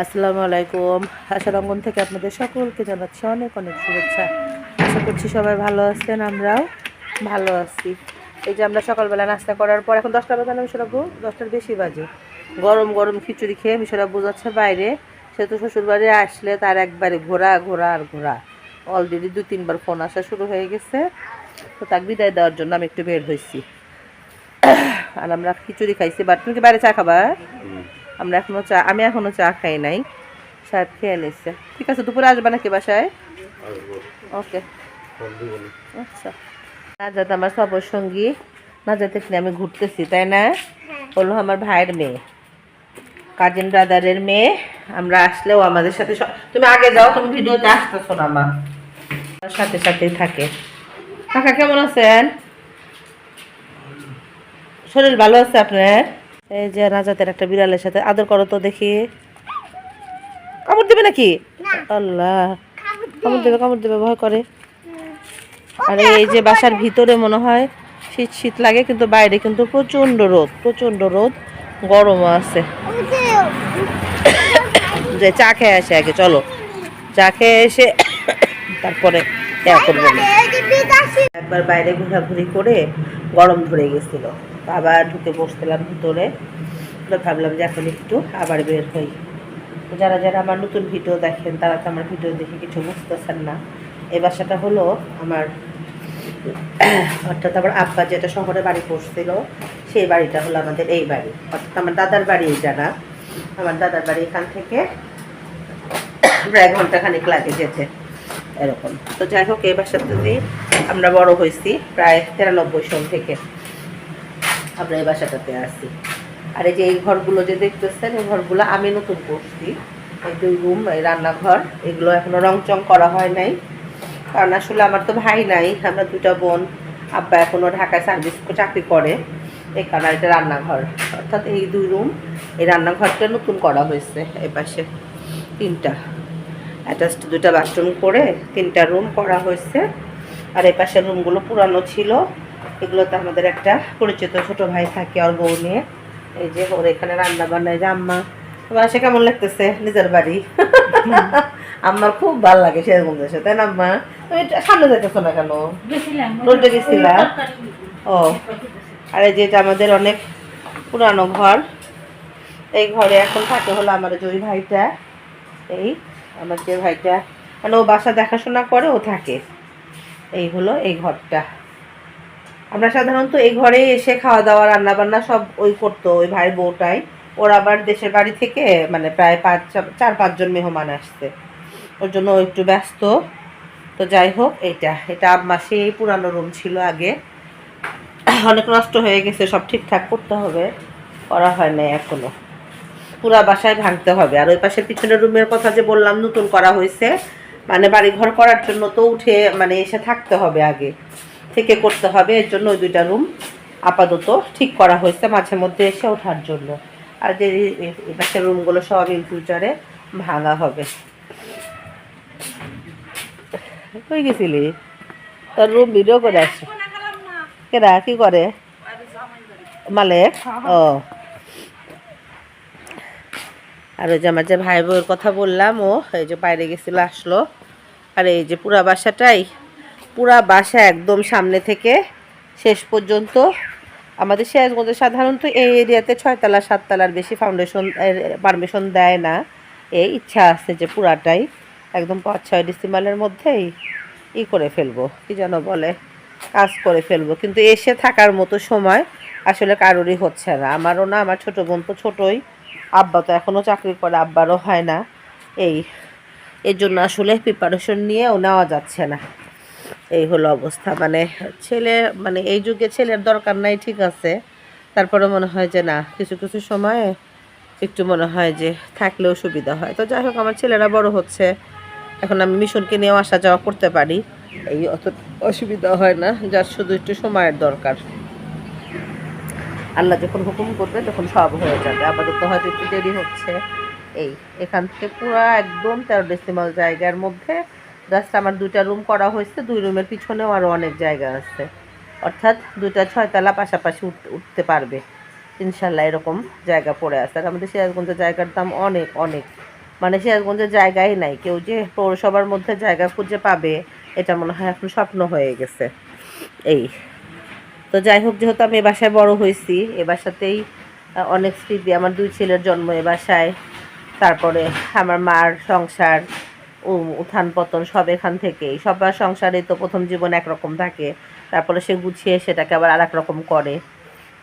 আসসালামু আলাইকুম। আশারঙ্গন থেকে আপনাদের সকলকে জানাচ্ছি অনেক অনেক শুভেচ্ছা। আশা করছি সবাই ভালো আছেন, আমরাও ভালো আছি। এই যে আমরা সকালবেলা নাস্তা করার পর, এখন দশটা বাজে না মিশরাবু দশটার বেশি বাজে। গরম গরম খিচুড়ি খেয়ে মিশরাবু যাচ্ছে বাইরে। সে তো শ্বশুরবাড়ি আসলে তার একবারে ঘোরা ঘোরা আর ঘোরা। অলরেডি দু তিনবার ফোন আসা শুরু হয়ে গেছে। তো তাকে বিদায় দেওয়ার জন্য আমি একটু বের হয়েছি। আর আমরা খিচুড়ি খাইছি। বাট তুমি কি বাইরে চা খাবা? আমরা এখনও চা আমি এখনও চা খাই নাই। সাহেব খেয়ে নিচ্ছে ঠিক আছে দুপুরে আসবে নাকি বাসায়? ওকে। আচ্ছা। নাজাত আমার সবর সঙ্গী নাজাতে কিনে আমি ঘুরতেছি তাই না? হলো আমার ভাইয়ের মেয়ে। কাজিন ব্রাদারের মেয়ে। আমরা আসলেও আমাদের সাথে তুমি আগে যাও তুমি ভিডিওতে আসতেছো না মা। আমার সাথে সাথেই থাকে। কাকা কেমন আছেন? শরীর ভালো আছে আপনার? এই যে রাজাতের একটা বিড়ালের সাথে আদর করো তো দেখি। কামড় দেবে নাকি? আল্লাহ। কামড় দেবে কামড় দেবে ভয় করে। আর এই যে বাসার ভিতরে মনে হয় শীত শীত লাগে কিন্তু বাইরে কিন্তু প্রচণ্ড রোদ প্রচণ্ড রোদ গরমও আছে। যে চা খেয়ে আসে আগে চলো। চা খেয়ে এসে তারপরে ইয়া করব। একবার বাইরে ঘোরাঘুরি করে গরম ধরে গেছিল। আবার ঢুকে বসছিলাম ভিতরে। ভাবলাম যে এখন একটু আবার বের হই। যারা যারা আমার নতুন ভিডিও দেখেন, তারা তো আমার ভিডিও দেখে কিছু বুঝতেছেন না। এই বাসাটা হলো আমার, অর্থাৎ আমার আব্বা যেটা শহরে বাড়ি করছিল, সেই বাড়িটা হলো আমাদের এই বাড়ি। অর্থাৎ আমার দাদার বাড়ি এইটা না আমার দাদার বাড়ি এখান থেকে প্রায় ঘন্টাখানিক লাগে যেতে, এরকম। তো যাই হোক, এই বাসাটাতেই আমরা বড় হয়েছি, প্রায় তিরানব্বই সন থেকে। আমরা এই বাসাটাতে আসি আর এই যে এই ঘরগুলো যে দেখতেছেন, এই ঘরগুলো আমি নতুন করছি। এই দুই রুম, এই রান্নাঘর, এগুলো এখনও রং চং করা হয় নাই। কারণ আসলে আমার তো ভাই নাই, আমরা দুটা বোন। আব্বা এখনও ঢাকায় সার্ভিস চাকরি করে। এই কারণে এটা রান্নাঘর। অর্থাৎ এই দুই রুম, এই রান্নাঘরটা নতুন করা হয়েছে এই পাশে তিনটা। অ্যাটাচড দুটা বাথরুম করে তিনটা রুম করা হয়েছে। আর এই পাশের রুমগুলো পুরানো ছিল। এগুলোতে আমাদের একটা পরিচিত ছোট ভাই থাকে ওর বউ নিয়ে। এই যে ওর এখানে রান্না বান্না যে আম্মা তোমার সে কেমন লাগতেছে নিজের বাড়ি? আমার খুব ভালো লাগে সেরকম দেশে তাই না আম্মা? তুমি সামনে যেতেছো না কেন? রোডে গেছিলা? ও। আর এই যে এটা আমাদের অনেক পুরানো ঘর এই ঘরে এখন থাকে হলো আমার যে ওই ভাইটা এই আমার যে ভাইটা। মানে ও বাসা দেখাশোনা করে ও থাকে। এই হলো এই ঘরটা। আমরা সাধারণত এই ঘরে এসে খাওয়া দাওয়া রান্না বান্না সব ওই করতো, ওই ভাই বউটাই। ওর আবার দেশের বাড়ি থেকে মানে প্রায় পাঁচ, চার, পাঁচজন মেহমান আসছে। ওর জন্য একটু ব্যস্ত। তো যাই হোক এটা এটা আম্মা সেই পুরানো রুম ছিল আগে। অনেক নষ্ট হয়ে গেছে, সব ঠিকঠাক করতে হবে। করা হয় না এখনও। পুরা বাসায় ভাঙতে হবে। আর ওই পাশের পিছনের রুমের কথা যে বললাম, নতুন করা হয়েছে মানে বাড়ি ঘর করার জন্য তো উঠে মানে এসে থাকতে হবে আগে। থেকে করতে হবে, এর জন্য ওই দুইটা রুম আপাতত ঠিক করা হয়েছে মাঝে মধ্যে এসে ওঠার জন্য। আর যে এই রুমগুলো সব ইন ফিউচারে ভাঙা হবে। কই গেছিলি? তোর রুম ভিডিও করে আসছে। কেরা? কি করে? মালেক? ও। আর ওই যে আমার যে ভাই বউয়ের কথা বললাম, ও এই যে বাইরে গেছিল, আসলো। আর এই যে পুরা বাসাটাই পুরা বাসা একদম সামনে থেকে শেষ পর্যন্ত। আমাদের সিরাজগঞ্জে সাধারণত এই এরিয়াতে ছয়তলা, সাততলার বেশি ফাউন্ডেশন পারমিশন দেয় না। এই ইচ্ছা আছে যে পুরাটাই একদম পাঁচ, ছয় ডিসিমালের মধ্যেই ই করে ফেলব, কি যেন বলে, কাজ করে ফেলব। কিন্তু এসে থাকার মতো সময় আসলে কারোরই হচ্ছে না। আমারও না, আমার ছোটো বোন তো ছোটোই, আব্বা তো এখনও চাকরি করে, আব্বারও হয় না। এই, এর জন্য আসলে প্রিপারেশন নিয়েও নেওয়া যাচ্ছে না। এই হলো অবস্থা। মানে ছেলে মানে এই যুগে ছেলের দরকার নাই, ঠিক আছে। তারপরে মনে হয় যে না, কিছু কিছু সময়ে একটু মনে হয় যে থাকলেও সুবিধা হয়। তো যাই হোক, আমার ছেলেরা বড় হচ্ছে। এখন আমি মিশনকে নিয়েও আসা যাওয়া করতে পারি। এই অত অসুবিধা হয় না, যার শুধু একটু সময়ের দরকার। আল্লাহ যখন হুকুম করবে, তখন সব হয়ে যাবে। আপাতত হয়তো একটু দেরি হচ্ছে। এই, এখান থেকে পুরো একদম তেরো ডেসিমাল জায়গার মধ্যে জাস্ট আমার দুইটা রুম করা হয়েছে, দুই রুমের পিছনেও আরও অনেক জায়গা আছে। অর্থাৎ দুইটা ছয়তলা পাশাপাশি উঠ- উঠতে পারবে। ইনশাল্লাহ এরকম জায়গা পড়ে আছে। আর আমাদের সিরাজগঞ্জের জায়গার দাম অনেক অনেক। মানে সিরাজগঞ্জের জায়গাই নাই। কেউ যে পৌরসভার মধ্যে জায়গা খুঁজে পাবে, এটা মনে হয় এখন স্বপ্ন হয়ে গেছে। এই। তো যাই হোক, যেহেতু আমি এ বাসায় বড় হয়েছি, এ বাসাতেই অনেক স্মৃতি। আমার দুই ছেলের জন্ম এ বাসায়। তারপরে আমার মার সংসার উত্থান পতন সব এখান থেকেই। সবার সংসারে তো প্রথম জীবন একরকম থাকে। তারপরে সে গুছিয়ে সেটাকে আবার আর রকম করে।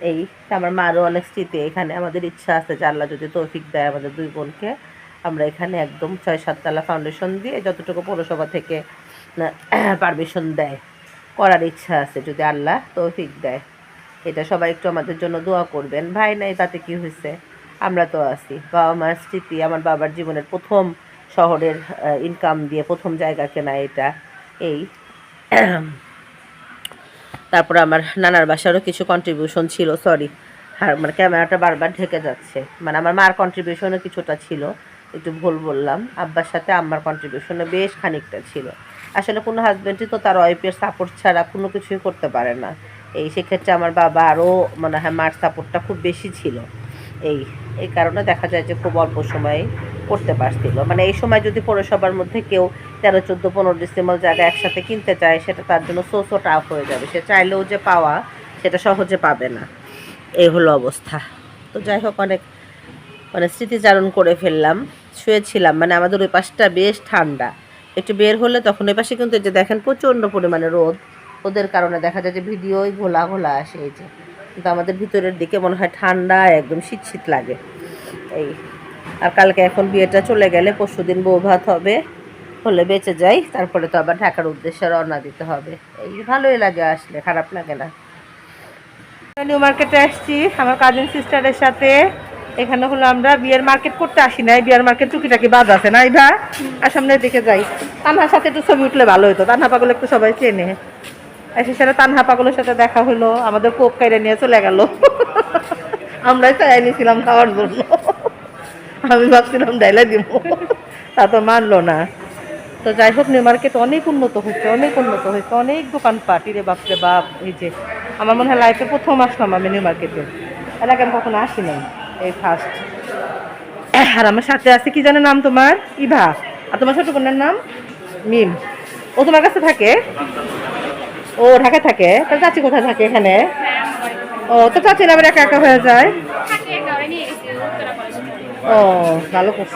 এই, আমার মারও অনেক স্মৃতি। এখানে আমাদের ইচ্ছা আছে যে আল্লাহ যদি তৌফিক দেয় আমাদের দুই বোনকে, আমরা এখানে একদম ছয় সাততলা ফাউন্ডেশন দিয়ে যতটুকু পৌরসভা থেকে পারমিশন দেয়, করার ইচ্ছা আছে যদি আল্লাহ তৌফিক দেয়। এটা সবাই একটু আমাদের জন্য দোয়া করবেন। ভাই নাই, তাতে কি হয়েছে? আমরা তো আছি। বাবা মার স্মৃতি, আমার বাবার জীবনের প্রথম শহরের ইনকাম দিয়ে প্রথম জায়গা কেনা এটা, এই। তারপর আমার নানার বাসারও কিছু কন্ট্রিবিউশন ছিল সরি আর মানে ক্যামেরাটা বারবার ঢেকে যাচ্ছে। মানে আমার মার কন্ট্রিবিউশনও কিছুটা ছিল, একটু ভুল বললাম। আব্বার সাথে আমার কন্ট্রিবিউশনও বেশ খানিকটা ছিল। আসলে কোনো হাজব্যান্ডই তো তার ওয়াইফের সাপোর্ট ছাড়া কোনো কিছুই করতে পারে না। এই সেক্ষেত্রে আমার বাবা আরও মানে হ্যাঁ মার সাপোর্টটা খুব বেশি ছিল। এই এই কারণে দেখা যায় যে খুব অল্প সময়ে করতে পারছিল। মানে এই সময় যদি পৌরসভার মধ্যে কেউ তেরো, চোদ্দ, পনেরো ডিসেম্বর জায়গা একসাথে কিনতে চায়, সেটা তার জন্য সো সো টাফ হয়ে যাবে। সে চাইলেও যে পাওয়া, সেটা সহজে পাবে না। এই হলো অবস্থা। তো যাই হোক, অনেক মানে স্মৃতিচারণ করে ফেললাম, শুয়েছিলাম। মানে আমাদের ওই পাশটা বেশ ঠান্ডা। একটু বের হলে তখন ওই পাশে কিন্তু যে দেখেন প্রচণ্ড পরিমাণে রোদ। ওদের কারণে দেখা যায় যে ভিডিওই ঘোলা ঘোলা আসে এই যে। কিন্তু আমাদের ভিতরের দিকে মনে হয় ঠান্ডা, একদম শীত শীত লাগে। এই, আর কালকে এখন বিয়েটা চলে গেলে পরশু দিন বউ ভাত হবে, হলে বেঁচে যাই, তারপরে তো আবার ঢাকার উদ্দেশ্যে রওনা দিতে হবে। এই, ভালোই লাগে আসলে, খারাপ লাগে না। নিউ মার্কেটে আসছি, আমার কাজিন সিস্টারের সাথে। এখানে হলো আমরা বিয়ের মার্কেট করতে আসি নাই, বিয়ের মার্কেট টুকিটাকি বাদ আছে না ইভা আর সামনে দিকে যাই। তানহার সাথে একটু ছবি উঠলে ভালো হতো তানহা পাগল একটু সবাই চেনে এসে সেটা তানহা পাগলের সাথে দেখা হলো, আমাদের কোপ কাইরে নিয়ে চলে গেল। আমরাই চাই নিয়েছিলাম খাওয়ার জন্য। আমি ভাবছিলাম ডাইলা দিব। তা তো মানলো না। তো যাই হোক, নিউ মার্কেট অনেক উন্নত হয়েছে, অনেক উন্নত হয়েছে, অনেক দোকানপাট। রে বাপরে বাপ, এই যে, আমার মনে হয় লাইফে প্রথম আসলাম আমি নিউ মার্কেটে। আগে আমি কখনো আসি নাই, এই ফার্স্ট আর আমার সাথে আছে কি জানে নাম তোমার? ইভা। আর তোমার ছোট বোনের নাম? মিম। ও তোমার কাছে থাকে? ও ঢাকা থাকে? তার চাচি কোথায় থাকে এখানে? ও তো চাচির আবার একা একা হয়ে যায়? ও ভালো করছ।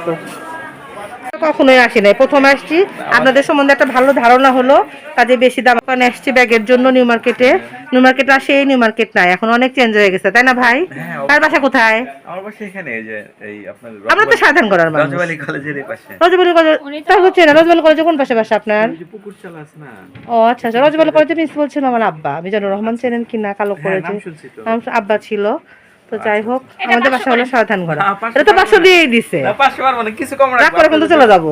কখনোই আসি নাই। প্রথম আসছি। আপনাদের সম্বন্ধে একটা ভালো ধারণা হলো কাজে বেশি দাম ওখানে আসছি ব্যাগের জন্য নিউ মার্কেটে। নিউ মার্কেট আসে এই নিউ মার্কেট নাই। এখন অনেক চেঞ্জ হয়ে গেছে তাই না ভাই? হ্যাঁ, তার বাসা কোথায়? আমার বাসা এখানে এই যে এই আপনার আমরা তো সাধারণ করার মানুষ। রাজবাড়ি কলেজের এই পাশে। রজবালি কলেজ তার হচ্ছে না রজবালি কলেজে কোন পাশে বাসা আপনার? পুকুর চালা আছে না। ও আচ্ছা আচ্ছা রজবালি কলেজে প্রিন্সিপাল ছিল আমার আব্বা। মিজানুর রহমান চেনেন কি না কালো হ্যাঁ। নাম আব্বা ছিল। তো যাই হোক আমাদের বাসা হলো সাবধান করা। এটা তো পাঁচশো দিয়েই দিছে। না পাশে পারব না কিছু কম রাগ করে কিন্তু চলে যাব।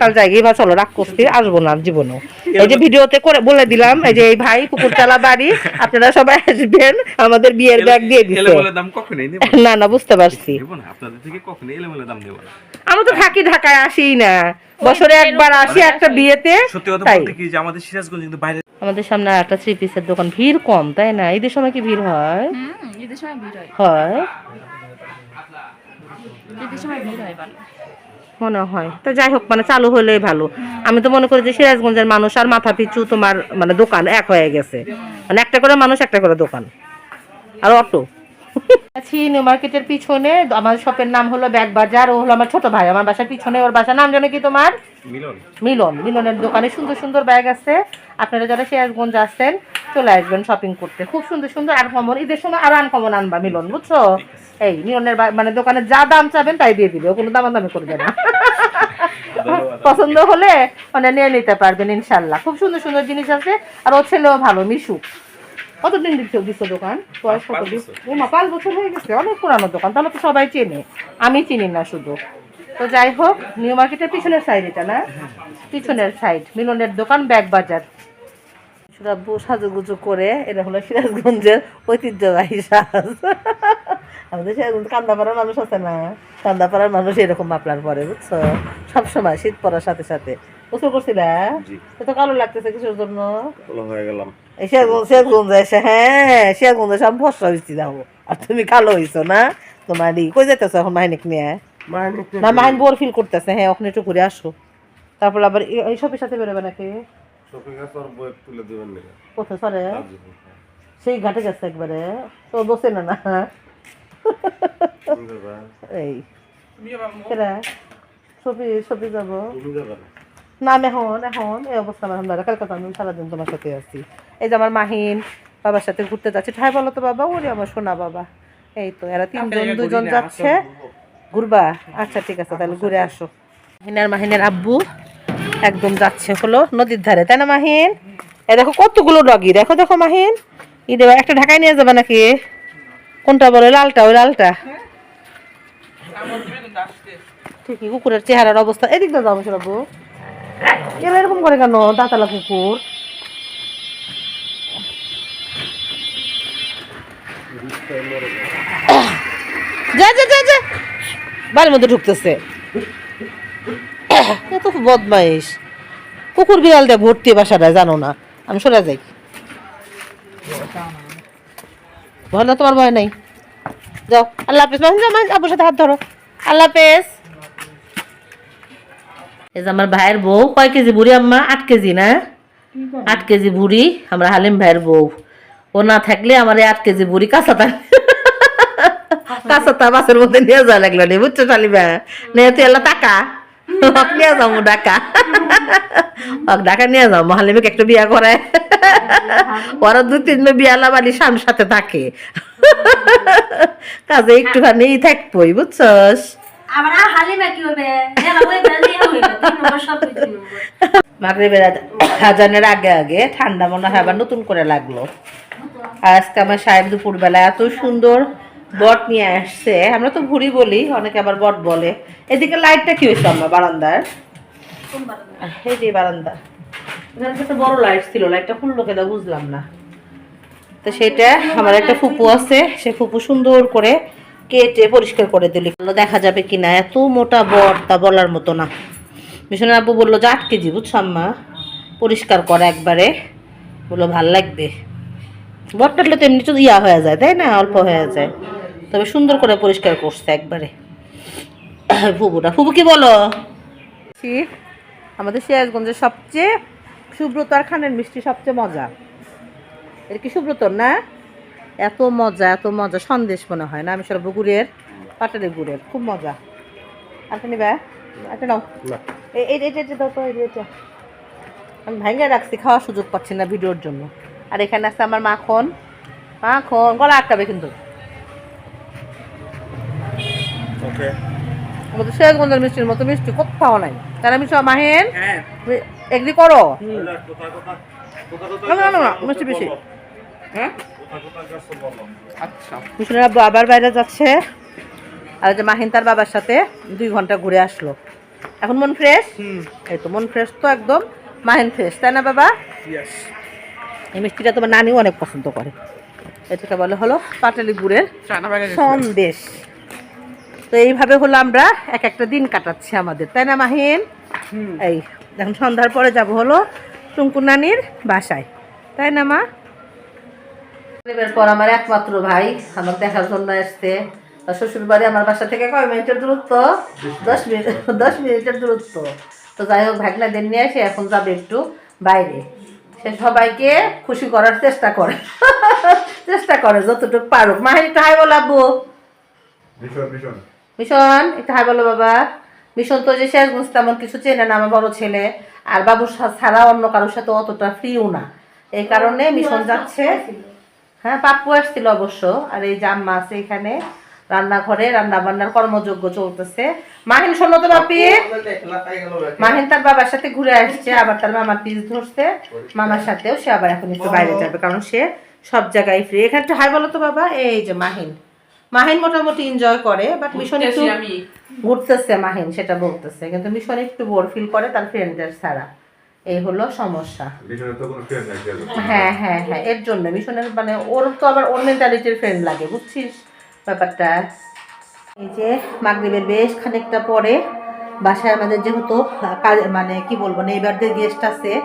কাল বা চলো রাগ করছি আসব না জীবনে এই যে ভিডিওতে করে বলে দিলাম এই যে এই ভাই পুকুরতলা বাড়ি আপনারা সবাই আসবেন আমাদের বিয়ের ব্যাগ দিয়ে নেব না। না বুঝতে পারছি। আমরা তো থাকি ঢাকায় আসি না। বছরে একবার আসি একটা বিয়েতে সত্যি কথা বলতে কি যে আমাদের সিরাজগঞ্জ কিন্তু বাইরে আমাদের সামনে একটা থ্রি পিসের দোকান ভিড় কম তাই না? ঈদের সময় কি ভিড় হয়? ঈদের সময় ভিড় হয়। হয়? ঈদের সময় ভিড় হয় ভালো। মনে হয়। তো যাই হোক মানে চালু হলেই ভালো। আমি তো মনে করি যে সিরাজগঞ্জের মানুষ আর মাথা পিছু তোমার মানে দোকান এক হয়ে গেছে। মানে একটা করে মানুষ একটা করে দোকান। আর অটো? আছি নিউ মার্কেটের পিছনে। আমার শপের নাম হলো ব্যাগ বাজার ও হলো আমার ছোট ভাই। আমার বাসার পিছনে ওর বাসার নাম জানো কি তোমার? মিলন। মিলন। মিলনের দোকানে সুন্দর সুন্দর ব্যাগ আছে। আপনারা যারা সিরাজগঞ্জ আসছেন চলে আসবেন শপিং করতে। খুব সুন্দর সুন্দর আনকমন ঈদের সময় আরও আনকমন আনবা মিলন বুঝছ? এই মিলনের মানে দোকানে যা দাম চাবেন তাই দিয়ে দিবে। কোনো দামাদামি করবে না পছন্দ হলে মানে নিয়ে নিতে পারবেন ইনশাল্লাহ। খুব সুন্দর সুন্দর জিনিস আছে। আর ও ছেলেও ভালো মিশু কতদিন দিচ্ছ দিচ্ছ দোকান? বয়স কত মা পাঁচ বছর। হয়ে গেছে অনেক পুরানো দোকান তাহলে তো সবাই চেনে। আমি চিনি না শুধু। তো যাই হোক নিউ মার্কেটের পিছনের সাইড এটা না? পিছনের সাইড মিলনের দোকান ব্যাগ বাজার। সুরাব্বু সাজুগুজু করে এটা হলো সিরাজগঞ্জের ঐতিহ্যবাহী সাজ। আমাদের সিরাজগঞ্জ কান্দাপাড়ার মানুষ আছে না? কান্দাপাড়ার মানুষ এরকম মাপলার পরে বুঝছ? সবসময় শীত পড়ার সাথে সাথে। গোসল করছিলা? জি। তো কালো লাগতেছে কিছুর জন্য। হয়ে গেলাম। সিরাজগঞ্জ এসে হ্যাঁ সিরাজগঞ্জ এসে আমি ফসলা হয়েছি যাব আর তুমি কালো হইছো না? তোমার ই কই যেতেছো এখন মাইনিক নিয়ে? না মাহিন বোর ফিল করতেছে হ্যাঁ ওখানে একটু ঘুরে আসো। তারপর আবার এই- সবের সাথে বেরোবে নাকি? তুলে দিবেন না কোথায় সরে সেই ঘাটে গেছে একবারে। তো বসে না না? এই। কেরা সবই সবই যাব। না আমি এখন এখন এই অবস্থা আমার আমরা কালকে তো আমি সারাদিন তোমার সাথে আছি। এই যে আমার মাহিন বাবার সাথে ঘুরতে যাচ্ছে। ঠাই বলো তো বাবা ওরে আমার সোনা বাবা। এই তো এরা তিনজন দুজন যাচ্ছে। ঘুরবা? আচ্ছা ঠিক আছে তাহলে ঘুরে আসো। মাহিনের মাহিনের আব্বু একদম যাচ্ছে হলো নদীর ধারে তাই না মাহিন? এ দেখো কতগুলো ডগি দেখো দেখো মাহিন। ই দেবা একটা ঢাকায় নিয়ে যাবে নাকি? কোনটা বলে লালটা ওই লালটা? ঠিকই কুকুরের চেহারার অবস্থা। এদিক দিয়ে যাব বাবু এরা এরকম করে কেন? দাঁতালা কুকুর। বাড়ির মধ্যে ঢুকতেছে। বদমাইশ। কুকুর বিড়াল দিয়ে ভর্তি বাসাটা, জানো না। আমি সরে যাই। ভয় না, তোমার ভয় নাই। যাও। আল্লাহ হাফেজ। মাহিন আব্বুর সাথে হাত ধরো। আল্লাহ হাফেজ। এই যে আমার ভাইয়ের বউ কয় কেজি বুড়ি আম্মা? আট কেজি না? আট কেজি বুড়ি আমরা হালিম ভাইয়ের বউ। ও না থাকলে আমার এই আট কেজি বুড়ি কাঁচাতা কাঁচাতা বাসের মধ্যে নিয়ে যাওয়া লাগল নি বুঝছ শালিমা? নিয়ে তুই এলা টাকা। ওকে নিয়ে যাব ডাকা ডাকা নিয়ে যাও মহালিমিকে একটু বিয়া করে ওরা দু তিন সাথে থাকে। কাজে একটুখানি থাকবোই বুঝছস? আবার হালিমা কি হবে মাগরিবের আজানের আগে আগে ঠান্ডা মনে হয় আবার নতুন করে লাগল। আর আজকে আমার সাহেব দুপুরবেলা এত সুন্দর বট নিয়ে আসছে। আমরা তো ঘুরি বলি অনেকে আবার বট বলে। এদিকে লাইটটা কি হয়েছে আমার বারান্দার? এই যে বারান্দা। তো বড় লাইট ছিল লাইটটা খুললো কেন বুঝলাম না। তো সেটা আমার একটা ফুপু আছে সে ফুপু সুন্দর করে কেটে পরিষ্কার করে দিল। দেখা যাবে কিনা? এত মোটা তা বলার মতো না। মিশনের আব্বু বলল, যে আট কেজি বুঝছ আম্মা? পরিষ্কার করা একবারে। বলল, ভালো লাগবে। বট কাটলে তো এমনি ইয়া হয়ে যায়, তাই না? অল্প হয়ে যায়। তবে সুন্দর করে পরিষ্কার করছে একবারে। ফুবুটা ফুবু কি বলো? আমাদের সিরাজগঞ্জের সবচেয়ে সুব্রত আর খানের মিষ্টি সবচেয়ে মজা। এটা কি সুব্রত না? এত মজা এত মজা। সন্দেশ মনে হয় না আমি সব গুড়ের পাটালি গুড়ের। খুব মজা। আর নিবা? একটা নাও। এটা এটা দাও তো এটা আমি ভাঙ্গে রাখছি খাওয়ার সুযোগ পাচ্ছি না ভিডিওর জন্য। আর এখানে আছে আমার মাখন। মাখন গলা আটকাবে কিন্তু। ওকে। আমাদের সিরাজগঞ্জের মিষ্টির মতো মিষ্টি কোথাও নাই। তারা মিষ্টি মাহেন? এগ্রি করো? না না না, না মিষ্টি বেশি। মিশনের আব্বু আবার বাইরে যাচ্ছে। আর যে মাহিন তার বাবার সাথে দুই ঘণ্টা ঘুরে আসলো। এখন মন ফ্রেশ এই তো মন ফ্রেশ তো একদম। মাহিন ফ্রেশ তাই না বাবা? এই মিষ্টিটা তোমার নানিও অনেক পছন্দ করে। এটাকে বলে হলো পাটালি গুড়ের সন্দেশ। তো এইভাবে হলো আমরা এক একটা দিন কাটাচ্ছি আমাদের। তাই না মাহিন? এই এখন সন্ধ্যার পরে যাব হলো টুঙ্কু নানির বাসায়। তাই না মা? এর পর আমার একমাত্র ভাই আমার দেখার জন্য আসছে। শ্বশুর বাড়ি আমার বাসা থেকে কয় মিনিটের দূরত্ব? দশ মিনিট। দশ মিনিটের দূরত্ব। তো যাই হোক ভাগনাদের নিয়ে এসে এখন যাবে একটু বাইরে। সে সবাইকে খুশি করার চেষ্টা করে। চেষ্টা করে যতটুকু পারুক। মাহির একটু হাই বল আব্বু। মিশন একটু হাই বলো বাবা। মিশন তো যে শেষগঞ্জ তেমন কিছু চেনে না আমার বড় ছেলে। আর বাবুর ছাড়া অন্য কারোর সাথে অতটা ফ্রিও না। এই কারণে মিশন যাচ্ছে। হ্যাঁ পাপ্পু আসছিল অবশ্য আর এই জাম্মা আছে এখানে রান্নাঘরে রান্না বান্নার কর্মযোগ্য চলতেছে। মাহিন শোনো তো বাপি। মাহিন তার বাবার সাথে ঘুরে আসছে আবার তার মামার পিস ধরছে। মামার সাথেও সে আবার এখন একটু বাইরে যাবে কারণ সে সব জায়গায় ফ্রি এখানে একটু হাই বলো তো বাবা এই যে মাহিন। মাহিন মোটামুটি এনজয় করে বাট মিশন একটু ঘুরতেছে মাহিন সেটা বলতেছে। কিন্তু মিশন একটু বোর ফিল করে তার ফ্রেন্ডদের ছাড়া। এই হলো সমস্যা। হ্যাঁ হ্যাঁ হ্যাঁ এর জন্য মিশনের মানে ওর তো আবার ওর মেন্টালিটির ফ্রেন্ড লাগে বুঝছিস? ব্যাপারটা। এই যে মাগরিবের বেশ খানিকটা পরে বাসায় আমাদের যেহেতু কাজ- মানে কি বলব নেইবারদের গেস্ট আছে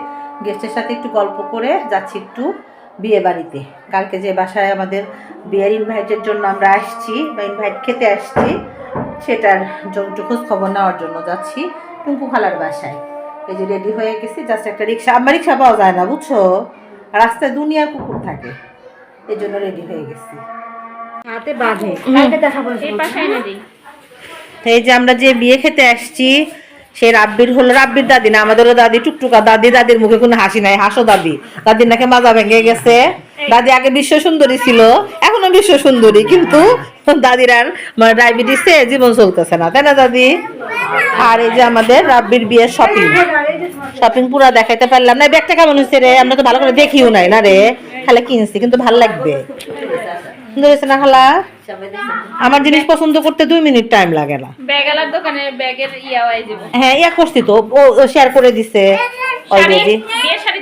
গেস্টের সাথে একটু গল্প করে যাচ্ছি একটু বিয়ে বাড়িতে। কালকে যে বাসায় আমাদের বিয়ের ইনভাইটের জন্য আমরা আসছি বা ইনভাইট খেতে আসছি সেটার জ- একটু খোঁজ খবর নেওয়ার জন্য যাচ্ছি টুঙ্কু খালার বাসায়। এই যে রেডি হয়ে গেছি জাস্ট একটা রিক্সা আমার রিক্সা পাওয়া যায় না বুঝছ? রাস্তায় দুনিয়ার কুকুর থাকে এই জন্য রেডি হয়ে গেছি। হাতে বাঁধে এই যে আমরা যে বিয়ে খেতে আসছি রাব্বির হলো রাব্বির দাদি না আমাদেরও দাদি টুকটুকা দাদি দাদির মুখে কোনো হাসি নাই হাসো দাদি। দাদির নাকি মাজা ভেঙে গেছে। দাদি আগে বিশ্ব সুন্দরী ছিল এখনও বিশ্ব সুন্দরী কিন্তু দাদির আর মানে ডায়াবেটিসে জীবন চলতেছে না তাই না দাদি? আর এই যে আমাদের রাব্বির বিয়ের শপিং শপিং পুরো দেখাইতে পারলাম না। ব্যাগটা কেমন হয়েছে রে? আমরা তো ভালো করে দেখিও নাই না রে। খালে কিনছি কিন্তু ভালো লাগবে। সুন্দর হয়েছে না খালা? আমার জিনিস পছন্দ করতে দুই মিনিট টাইম লাগে না। ব্যাগালার দোকানে ব্যাগের ইয়া হ্যাঁ ইয়া করছি তো। ও শেয়ার করে দিছে অলরেডি শাড়ি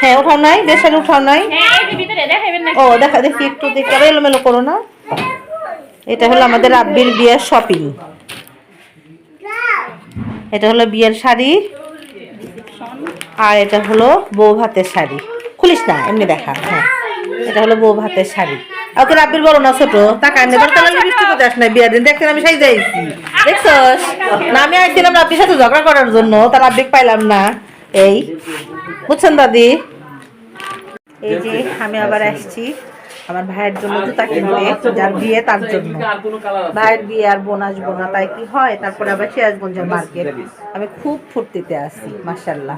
হ্যাঁ উঠাও নাই দেশের উঠাও নাই। হ্যাঁ ও দেখা দেখি একটু দেখি। এলোমেলো করো না। এটা হলো আমাদের আব্বির বিয়ের শপিং এটা হলো বিয়ের শাড়ি। আর এটা হলো বউ ভাতের শাড়ি। খুলিস না, এমনি দেখা হ্যাঁ। এটা হলো বউ ভাতের শাড়ি। ওকে রাব্বির বলো না ছোট? টাকা এনে বড় তাহলে বৃষ্টি করতে আস না বিয়ের দিন? দেখতে আমি সাই যাইছি দেখছস? না, আমি আইছিলাম রাব্বির সাথে ঝগড়া করার জন্য, তার রাব্বিক পাইলাম না। এই, বুঝছেন দাদি? এই যে আমি আবার আসছি। আমার ভাইয়ের জন্য জুতা নিয়ে যার বিয়ে তার জন্য। ভাইয়ের বিয়ে আর বোন আসব না তাই কি হয়? তারপরে আবার সিরাজগঞ্জের মার্কেট আমি খুব ফুর্তিতে আছি মার্শাল্লাহ